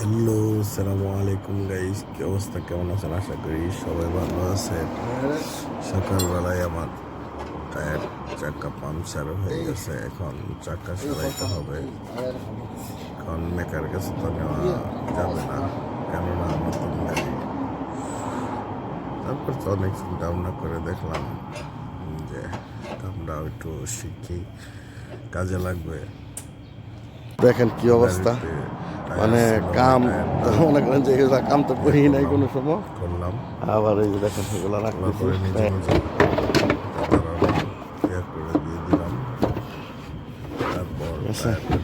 Hello সালামু আলাইকুম guys কি অবস্থা? কেমন আছেন? আশা করি সবাই ভালো আছেন। সকালবেলায় আমার টায়ার চাকা পাংচার হয়ে গেছে। এখন চাকা সারাইতে হবে। এখন মেকার কাছে তো নেওয়া যাবে না। কেননা নতুন গাড়ি। তারপর তো অনেক চিন্তা ভাবনা করে দেখলাম যে আমরা একটু শিখি। কাজে লাগবে। দেখেন কি অবস্থা। মানে কাম মনে করেন যে এগুলা কাম তো করি নাই কোনো সময়। করলাম। আবার এই দেখেন সেগুলো রাখতেছি।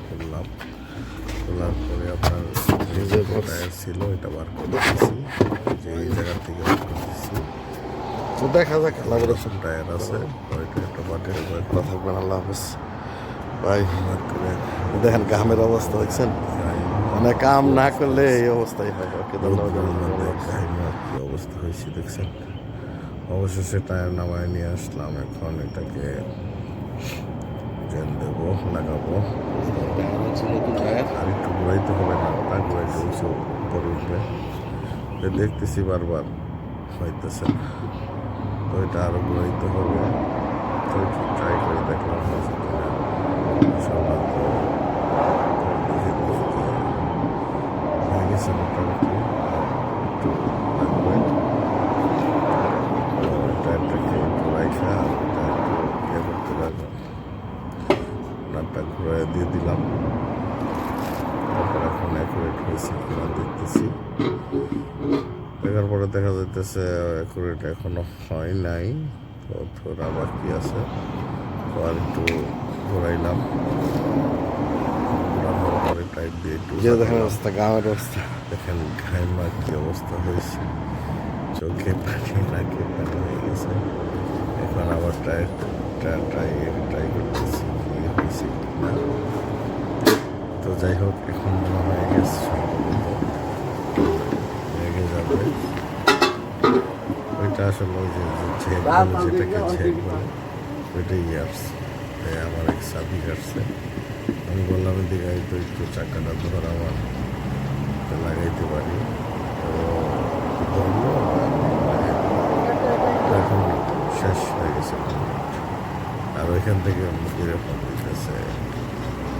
খুললাম খোলার পরে আপনার যে টায়ার ছিল এটা বার যে এই জায়গা থেকে বার করতেছি তো দেখা যাক। সব টায়ার আছে। ওইটা একটা বাটের উপরে ভালো থাকবেন আল্লাহ হাফেজ। ভাই দেখেন কামের অবস্থা দেখছেন মানে কাম না করলে এই অবস্থাই হবে। ওকে ধন্যবাদ। অবস্থা হয়েছে দেখছেন? অবশেষে টায়ার নামায় নিয়ে আসলাম এখন এটাকে জেন দেবো লাগাবো। আর একটু ঘুরাইতে হবে না ওটা ঘুরাইতে উঁচু উপরে উঠবে। দেখতেছি বারবার হইতেছে তো এটা আরও ঘুরাইতে হবে। তো ট্রাই করে দেখলাম হয়েছে কিনা ইনশাল্লাহ তো দেখে দেখি যে হয়ে গেছে মোটামুটি একটু লাগবে তো টায়ারটাকে একটু রাইখা এটা একটু ইয়ে করতে লাগবে নাটটা ঘুরাই দিয়ে দিলাম। তারপর এখন অ্যাকুরেট হয়েছে কিনা দেখতেছি। দেখার পরে দেখা যাইতেছে অ্যাকুরেট এখনও হয় নাই। তো থোড়া বাকি আছে? তো আর একটু ঘোরাইলাম। ঘোরানোর পরে টাইট দিয়ে একটু দেখেন অবস্থা কামের অবস্থা। দেখেন ঘাইমা কি অবস্থা হয়েছে। চোখে পানি নাকে পানি হয়ে গেছে। এখন আবার ট্রাই করতেছি। কি হয়েছে কি না তো যাই হোক এখন হয়ে গেছে লেগে যাবে। ওইটা আসলে ওই যে যে ঝেক যেটাকে ঝেক বলে ওইটাই ইয়ার্স। আমার এক সাথী কাটছে। আমি বললাম এদিকে তো একটু চাকাটা ধর আমার লাগাইতে পারি তো ধরলো লাগাই দিলো। তো এখন শেষ হয়ে গেছে complete। ওইখান থেকে ফোন দিতেছে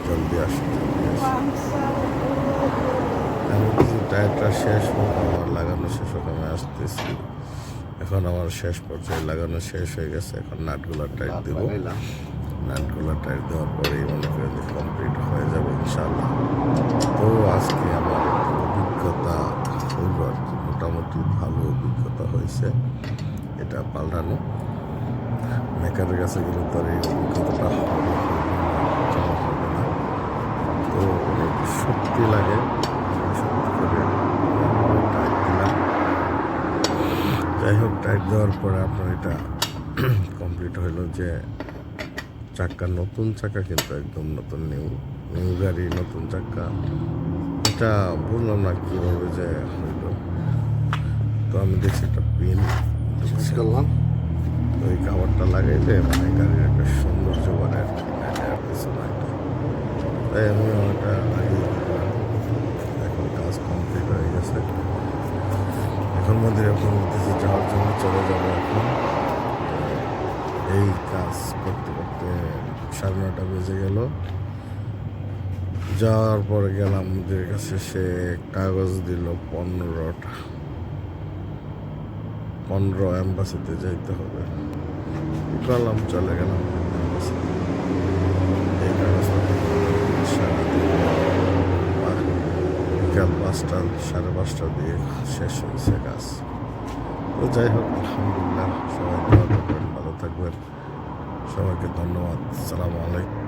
জলদি আসো জলদি আসো টায়ারটা শেষ আমার লাগানো শেষ হোক, আমি আসতেছি। এখন আমার শেষ পর্যায়ে লাগানো শেষ হয়ে গেছে, এখন নাটগুলো টাইট দেবো। নাটগুলো টাইট দেওয়ার পরেই মনে করেন যে কমপ্লিট হয়ে যাবে ইনশাল্লাহ তো আজকে আমার অভিজ্ঞতা মোটামুটি ভালো অভিজ্ঞতা হয়েছে, এটা পাল্টানো। মেকারের কাছে গেলে তো আর এই অভিজ্ঞতাটা হবে না, তো অনেক শক্তি লাগে। শক্তি করে দিলাম যাই হোক টাইট দেওয়ার পরে আপনার এটা কমপ্লিট হইল যে চাক্কা নতুন চাকা কিন্তু একদম নতুন নিউ নিউ গাড়ি নতুন চাক্কা। এটা বললাম না কীভাবে যে হইল। তো আমি দেখছি একটা পিন করলাম। তো এই কাভারটা লাগাইলে মানে গাড়ির একটা সৌন্দর্য বাড়ে আর কি। কিছু না তাই আমি ওটা লাগিয়ে এখন কাজ কমপ্লিট হয়ে গেছে। এখন মধ্যে এখন বলতেছে যাওয়ার জন্য চলে যাব এখন। এই কাজ করতে করতে সাড়ে নটা বেজে গেল। যাওয়ার পরে গেলাম আমাদের কাছে সে কাগজ দিল পনেরোটা। পনেরো অ্যাম্বাসিতে যাইতে হবে। গেলাম, চলে গেলাম বিকাল পাঁচটা, সাড়ে পাঁচটা দিয়ে শেষ হয়েছে কাজ। তো যাই হোক, আলহামদুলিল্লাহ, সবাই দোয়া করবেন, ভালো থাকবেন। সবাইকে ধন্যবাদ। সালাম আলাইকুম।